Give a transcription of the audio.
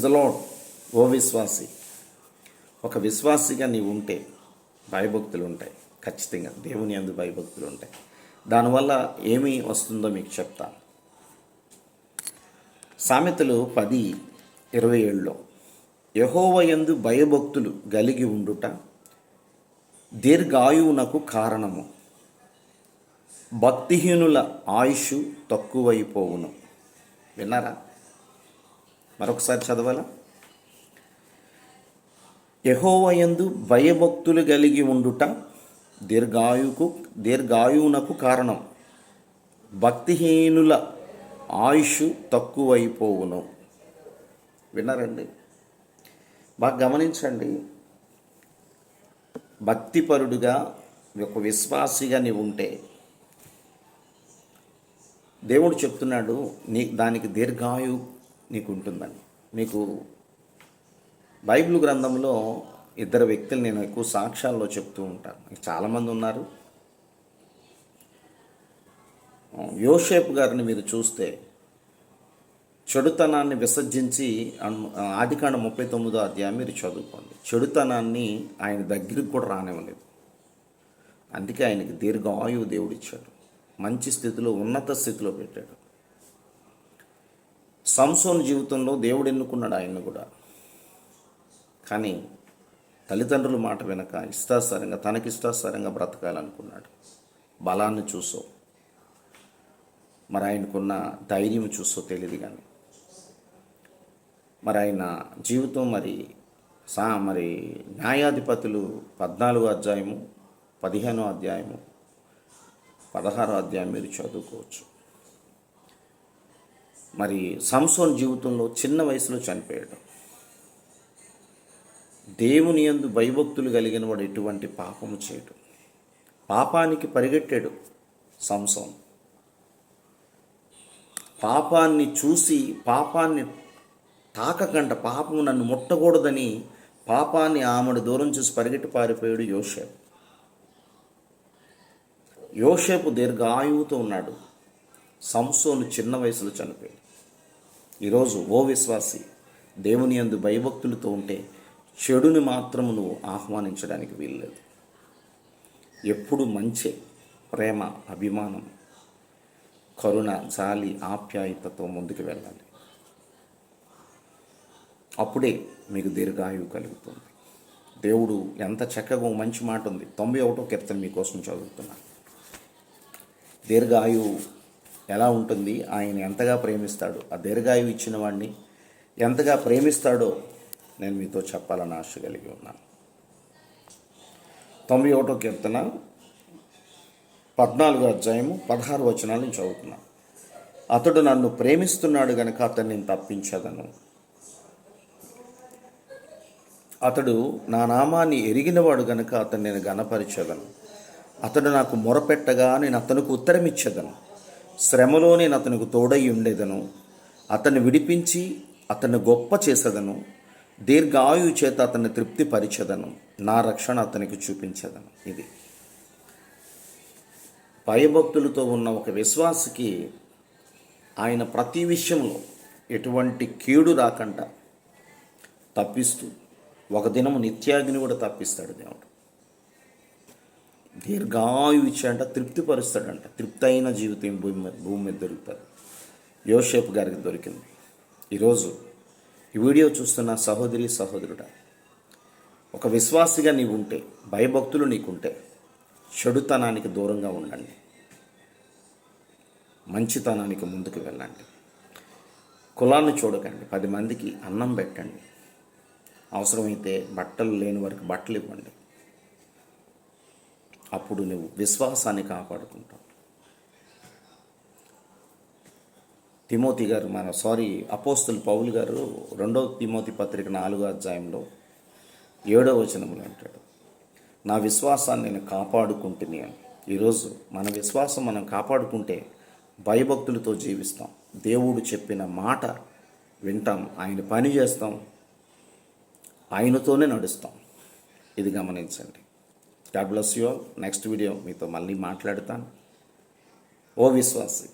Praise the lord ఓ విశ్వాసి. ఒక విశ్వాసిగా నీవు ఉంటే భయభక్తులు ఉంటాయి ఖచ్చితంగా దేవుని అందు భయభక్తులు ఉంటాయి దానివల్ల ఏమి వస్తుందో మీకు చెప్తాను. సామెతలు పది ఇరవై ఏడులో యహోవయందు భయభక్తులు కలిగి ఉండుట దీర్ఘాయువునకు కారణము. భక్తిహీనుల ఆయుష్ తక్కువైపోవును. విన్నారా? మరొకసారి చదవాలా? యహోవయందు భయభక్తులు కలిగి ఉండుట దీర్ఘాయుకు దీర్ఘాయువునకు కారణం. భక్తిహీనుల ఆయుష్ తక్కువైపోవును. విన్నారండి? బాగా గమనించండి. భక్తిపరుడుగా ఒక విశ్వాసిగా నీవు ఉంటే దేవుడు చెప్తున్నాడు నీ దానికి దీర్ఘాయు నీకు ఉంటుందని నీకు బైబిల్ గ్రంథంలో ఇద్దరు వ్యక్తులు నేను ఎక్కువ సాక్ష్యాల్లో చెప్తూ ఉంటాను. చాలామంది ఉన్నారు. యోషేప్ గారిని మీరు చూస్తే చెడుతనాన్ని విసర్జించి ఆదికాండ ముప్పై తొమ్మిదో అధ్యాయం మీరు చదువుకోండి. చెడుతనాన్ని ఆయన దగ్గరికి కూడా రానివ్వలేదు. అందుకే ఆయనకి దీర్ఘ ఆయువు దేవుడిచ్చాడు. మంచి స్థితిలో ఉన్నత స్థితిలో పెట్టాడు. సంసోన్ జీవితంలో దేవుడు ఎన్నుకున్నాడు ఆయన్ని కూడా. కానీ తల్లిదండ్రుల మాట వెనక ఇష్టాసారంగా తనకిష్టాసారంగా బ్రతకాలనుకున్నాడు. బలాన్ని చూసో మరి ఆయనకున్న ధైర్యం చూసో తెలియదు కానీ. మరి ఆయన జీవితం మరి సా మరి న్యాయాధిపతులు పద్నాలుగో అధ్యాయము పదిహేనో అధ్యాయము పదహారో అధ్యాయం మీరు చదువుకోవచ్చు. మరి సంసోన్ జీవితంలో చిన్న వయసులో చనిపోయాడు. దేవుని యందు భయభక్తులు కలిగిన వాడు ఎటువంటి పాపము చేయడు. పాపానికి పరిగెట్టాడు సంసోన్ పాపాన్ని చూసి పాపాన్ని తాకకంట పాపము నన్ను ముట్టకూడదని పాపాన్ని ఆమెడు దూరం చూసి పరిగెట్టి పారిపోయాడు యోషేపు యోషేపు దీర్ఘాయువుతో ఉన్నాడు. సంసోను చిన్న వయసులో చనిపోయాడు. ఈరోజు ఓ విశ్వాసి దేవుని యందు భయభక్తులతో ఉంటే చెడుని మాత్రము నువ్వు ఆహ్వానించడానికి వీల్లేదు. ఎప్పుడు మంచి ప్రేమ అభిమానం కరుణ జాలి ఆప్యాయతతో ముందుకు వెళ్ళాలి. అప్పుడే మీకు దీర్ఘాయువు కలుగుతుంది. దేవుడు ఎంత చక్కగా మంచి మాట ఉంది. తొంభై ఒకటో కీర్తన మీకోసం చదువుతున్నాను. దీర్ఘాయువు ఎలా ఉంటుంది ఆయన ఎంతగా ప్రేమిస్తాడు ఆ దీర్ఘాయువు ఇచ్చిన వాడిని ఎంతగా ప్రేమిస్తాడో నేను మీతో చెప్పాలని ఆశ కలిగి ఉన్నాను. తొంభై ఒకటో కీర్తన పద్నాలుగో అధ్యాయము పదహారు వచనాల నుంచి చదువుతున్నాను. అతడు నన్ను ప్రేమిస్తున్నాడు గనక అతన్ని నేను తప్పించదను. అతడు నా నామాన్ని ఎరిగినవాడు గనక అతన్ని నేను గణపరిచదను అతడు నాకు మొరపెట్టగా నేను అతనికి ఉత్తరం ఇచ్చేదను శ్రమలో నేను అతనికి తోడై ఉండేదను. అతన్ని విడిపించి అతన్ని గొప్ప చేసేదను. దీర్ఘాయు చేత అతన్ని తృప్తిపరిచేదను. నా రక్షణ అతనికి చూపించేదను. ఇది. భయభక్తులతో ఉన్న ఒక విశ్వాసకి ఆయన ప్రతి విషయంలో ఎటువంటి కీడు రాకుండా తప్పిస్తూ ఒక దినము నిత్యాగ్ని కూడా తప్పిస్తాడు దేవుడు. దీర్ఘాయు ఇచ్చాడంట తృప్తిపరుస్తాడంట. తృప్తి అయిన జీవితం భూమి మీద భూమి మీద దొరుకుతుంది. యోషేప్ గారికి దొరికింది. ఈరోజు ఈ వీడియో చూస్తున్న సహోదరి సహోదరుడ ఒక విశ్వాసిగా నీవు ఉంటే భయభక్తులు నీకుంటే చెడుతనానికి దూరంగా ఉండండి. మంచితనానికి ముందుకు వెళ్ళండి. కులాన్ని చూడకండి. పది మందికి అన్నం పెట్టండి. అవసరమైతే బట్టలు లేని వారికి బట్టలు ఇవ్వండి. అప్పుడు నువ్వు విశ్వాసాన్ని కాపాడుకుంటావు. తిమోతి గారు మన సారీ అపోస్తులు పౌలు గారు రెండవ తిమోతి పత్రిక నాలుగో అధ్యాయంలో ఏడో వచనములు అంటాడు నా విశ్వాసాన్ని నేను కాపాడుకుంటుని అని. ఈరోజు మన విశ్వాసం మనం కాపాడుకుంటే భయభక్తులతో జీవిస్తాం. దేవుడు చెప్పిన మాట వింటాం ఆయన పని చేస్తాం ఆయనతోనే నడుస్తాం. ఇది గమనించండి. God bless you all next video మీతో మళ్ళీ మాట్లాడతాను. ఓ విశ్వాసి.